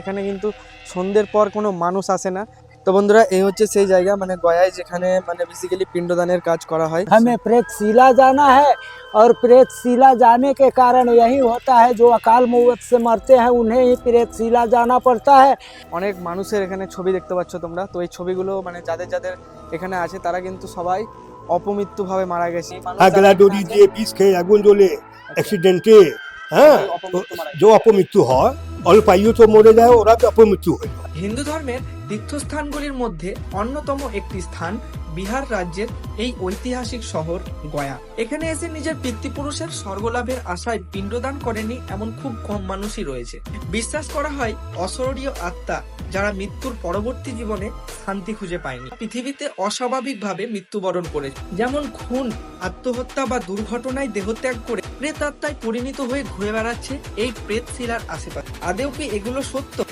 এখানে কিন্তু সন্ধ্যের পর কোনো মানুষ আসে না তো বন্ধুরা এই হচ্ছে সেই জায়গা মানে গয়ায় যেখানে মানে বেসিক্যালি পিণ্ডদানের কাজ করা হয় हमें प्रेतशिला जाना है और प्रेतशिला जाने के कारण यही होता है जो अकाल मौत से मरते हैं उन्हें ही प्रेतशिला जाना पड़ता है অনেক মানুষের এখানে ছবি দেখতে পাচ্ছ তোমরা তো এই ছবিগুলো মানে যাদের যাদের এখানে আছে তারা কিন্তু সবাই অপমৃত্যুভাবে মারা গেছে আগলা দড়ি দিয়ে বিষ খেয়ে আগুন জ্বলে অ্যাক্সিডেন্টে হ্যাঁ তো যে অপমৃত্যু হয় অল্প আয়ু তো মরে যায়, ওরা অপমৃত্যু হয় হিন্দু ধর্মের তীর্থস্থানগুলির মধ্যে অন্যতম একটি স্থান বিহার রাজ্যের এই ঐতিহাসিক শহর গয়া। এখানে এসে নিজের পিতৃপুরুষের স্বর্গলাভের আশায় পিণ্ডদান করেনি এমন খুব কম মানুষই রয়েছে। বিশ্বাস করা হয় অসরীয় আত্মা যারা মৃত্যুর পরবর্তী জীবনে শান্তি খুঁজে পায়নি। পৃথিবীতে অস্বাভাবিকভাবে মৃত্যুবরণ করেছে। যেমন খুন, আত্মহত্যা বা দুর্ঘটনায় দেহত্যাগ করে প্রেত আত্মায় পরিণত হয়ে ঘুরে বেড়াচ্ছে এই প্রেত শিলার আশেপাশে। আদেও কি এগুলো সত্য?